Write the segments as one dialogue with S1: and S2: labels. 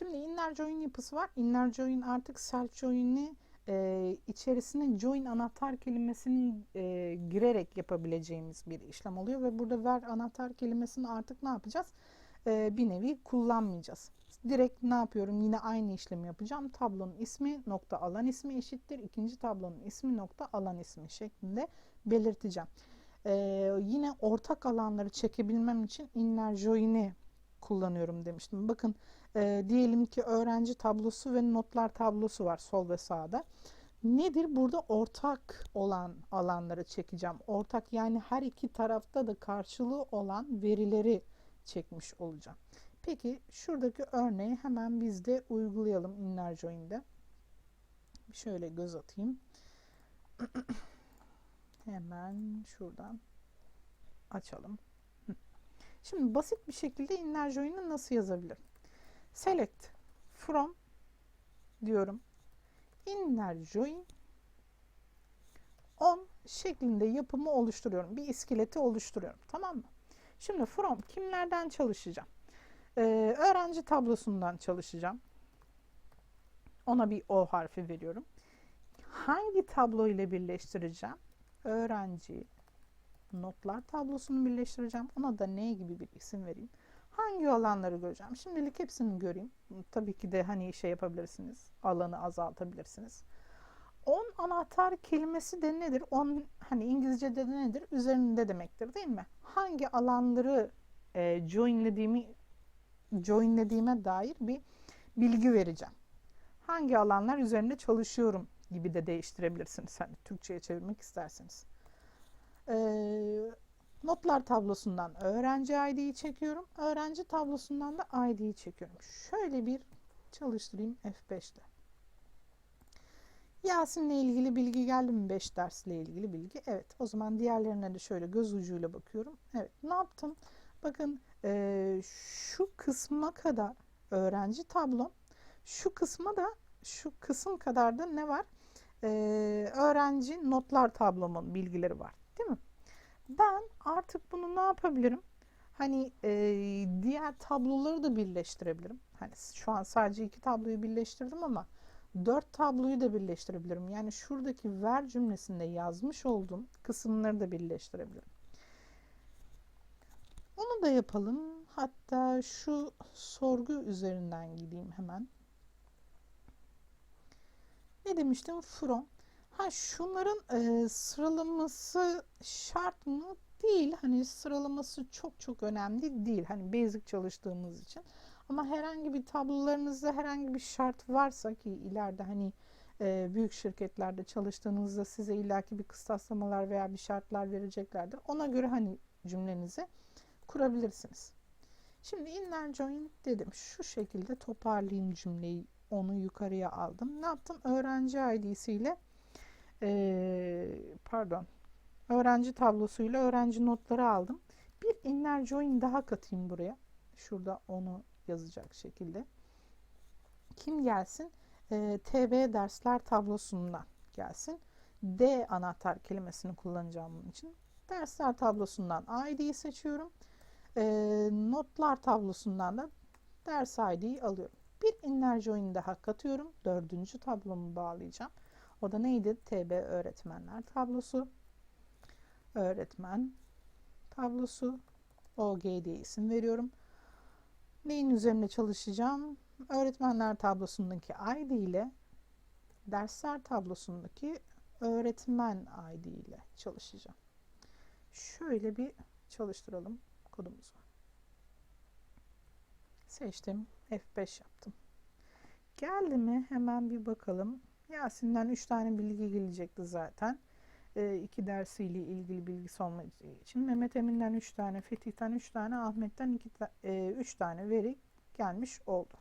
S1: Şimdi inner join yapısı var. Inner join artık self join'i e, içerisine join anahtar kelimesini e, girerek yapabileceğimiz bir işlem oluyor ve burada ver anahtar kelimesini artık ne yapacağız? E, bir nevi kullanmayacağız. Direkt ne yapıyorum? Yine aynı işlemi yapacağım. Tablonun ismi nokta alan ismi eşittir. İkinci tablonun ismi nokta alan ismi şeklinde belirteceğim. E, yine ortak alanları çekebilmem için inner join'i kullanıyorum demiştim. Bakın e, diyelim ki öğrenci tablosu ve notlar tablosu var sol ve sağda. Nedir? Burada ortak olan alanları çekeceğim. Ortak yani her iki tarafta da karşılığı olan verileri çekmiş olacağım. Peki şuradaki örneği hemen biz de uygulayalım inner join'de. Şöyle göz atayım. hemen şuradan açalım. Şimdi basit bir şekilde inner join'i nasıl yazabilirim? Select from diyorum. Inner join on şeklinde yapımı oluşturuyorum. Bir iskeleti oluşturuyorum. Tamam mı? Şimdi from kimlerden çalışacağım? Ee, öğrenci tablosundan çalışacağım. Ona bir O harfi veriyorum. Hangi tablo ile birleştireceğim? Öğrenci notlar tablosunu birleştireceğim. Ona da ne gibi bir isim vereyim? Hangi alanları göreceğim? Şimdilik hepsini göreyim. Tabii ki de hani şey yapabilirsiniz. Alanı azaltabilirsiniz. On anahtar kelimesi de nedir? On hani İngilizce'de de nedir? Üzerinde demektir değil mi? Hangi alanları e, joinlediğimi joinlediğime dair bir bilgi vereceğim. Hangi alanlar üzerinde çalışıyorum gibi de değiştirebilirsiniz. Hani Türkçe'ye çevirmek isterseniz. Ee, notlar tablosundan öğrenci ID'yi çekiyorum. Öğrenci tablosundan da ID'yi çekiyorum. Şöyle bir çalıştırayım F5'te. Yasin'le ilgili bilgi geldi mi? 5 dersle ilgili bilgi. Evet. O zaman diğerlerine de şöyle göz ucuyla bakıyorum. Evet. Ne yaptım? Bakın e, şu kısma kadar öğrenci tablom. Şu kısma da şu kısım kadar da ne var? Ee, öğrenci notlar tablomun bilgileri var. Ben artık bunu ne yapabilirim? Hani e, diğer tabloları da birleştirebilirim. Hani şu an sadece iki tabloyu birleştirdim ama dört tabloyu da birleştirebilirim. Yani şuradaki ver cümlesinde yazmış olduğum kısımları da birleştirebilirim. Onu da yapalım. Hatta şu sorgu üzerinden gideyim hemen. Ne demiştim? From. Ha şunların e, sıralaması şart mı? Değil. Hani sıralaması çok çok önemli değil. Hani basic çalıştığımız için. Ama herhangi bir tablolarınızda herhangi bir şart varsa ki ileride hani e, büyük şirketlerde çalıştığınızda size illaki bir kıstaslamalar veya bir şartlar vereceklerdir. Ona göre hani cümlenizi kurabilirsiniz. Şimdi inner join dedim. Şu şekilde toparlayayım cümleyi. Onu yukarıya aldım. Ne yaptım? Öğrenci ID'siyle e, pardon öğrenci tablosuyla öğrenci notları aldım. Bir inner join daha katayım buraya. Şurada onu yazacak şekilde. Kim gelsin? E, TB dersler tablosundan gelsin. D anahtar kelimesini kullanacağım bunun için. Dersler tablosundan ID'yi seçiyorum. E, notlar tablosundan da ders ID'yi alıyorum. Bir inner join daha katıyorum. Dördüncü tablomu bağlayacağım. O da neydi? TB öğretmenler tablosu. Öğretmen tablosu. OG diye isim veriyorum. Neyin üzerine çalışacağım? Öğretmenler tablosundaki ID ile dersler tablosundaki öğretmen ID ile çalışacağım. Şöyle bir çalıştıralım kodumuzu. Seçtim. F5 yaptım. Geldi mi? Hemen bir bakalım. Yasin'den 3 tane bilgi gelecekti zaten. 2 e, dersiyle ilgili bilgisi olmadığı için. Mehmet Emin'den 3 tane, Fetih'ten 3 tane, Ahmet'ten 2 3 tane veri gelmiş oldu.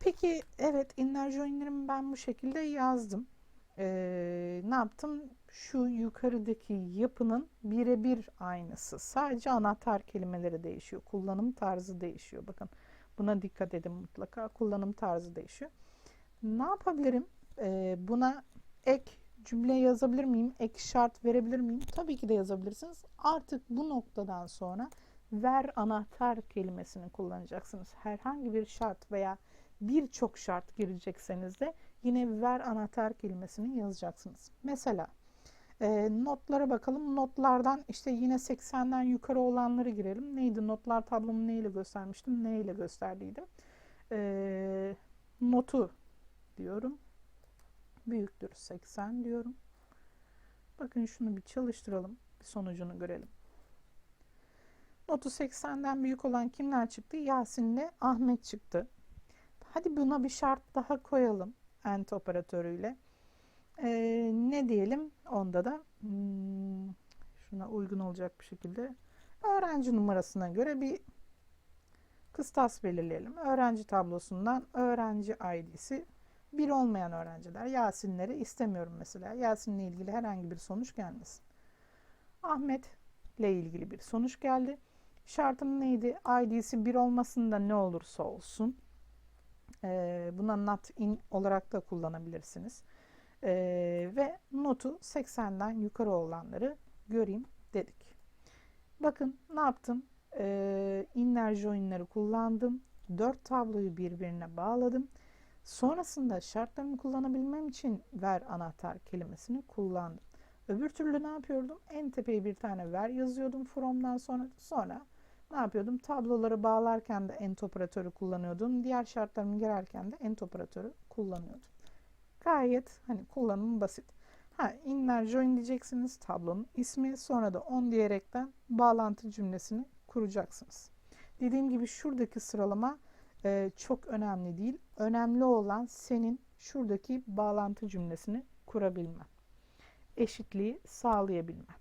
S1: Peki evet inner join'lerimi ben bu şekilde yazdım. Ee, ne yaptım? Şu yukarıdaki yapının birebir aynısı. Sadece anahtar kelimeleri değişiyor. Kullanım tarzı değişiyor. Bakın buna dikkat edin mutlaka. Kullanım tarzı değişiyor. Ne yapabilirim? Ee, buna ek cümle yazabilir miyim? Ek şart verebilir miyim? Tabii ki de yazabilirsiniz. Artık bu noktadan sonra ver anahtar kelimesini kullanacaksınız. Herhangi bir şart veya birçok şart girecekseniz de yine ver anahtar kelimesini yazacaksınız. Mesela e, notlara bakalım. Notlardan işte yine 80'den yukarı olanları girelim. Neydi? Notlar tablomu neyle göstermiştim? Neyle gösterdiydim? E, notu diyorum. Büyüktür 80 diyorum. Bakın şunu bir çalıştıralım. Bir sonucunu görelim. Notu 80'den büyük olan kimler çıktı? Yasin'le Ahmet çıktı. Hadi buna bir şart daha koyalım. AND operatörüyle. Ee, ne diyelim? Onda da hmm, şuna uygun olacak bir şekilde öğrenci numarasına göre bir kıstas belirleyelim. Öğrenci tablosundan öğrenci ID'si bir olmayan öğrenciler. Yasinleri istemiyorum mesela. Yasin'le ilgili herhangi bir sonuç gelmesin. Ahmet ile ilgili bir sonuç geldi. Şartım neydi? ID'si bir olmasında ne olursa olsun. Ee, buna not in olarak da kullanabilirsiniz. Ee, ve notu 80'den yukarı olanları göreyim dedik. Bakın ne yaptım? Ee, inner join'leri kullandım. 4 tabloyu birbirine bağladım. Sonrasında şartlarını kullanabilmem için ver anahtar kelimesini kullandım. Öbür türlü ne yapıyordum? En tepeye bir tane ver yazıyordum from'dan sonra. Sonra ne yapıyordum? Tabloları bağlarken de end operatörü kullanıyordum. Diğer şartlarımı girerken de end operatörü kullanıyordum. Gayet hani kullanımı basit. Ha, inner join diyeceksiniz tablonun ismi sonra da on diyerekten bağlantı cümlesini kuracaksınız. Dediğim gibi şuradaki sıralama e, çok önemli değil. Önemli olan senin şuradaki bağlantı cümlesini kurabilmen. Eşitliği sağlayabilmen.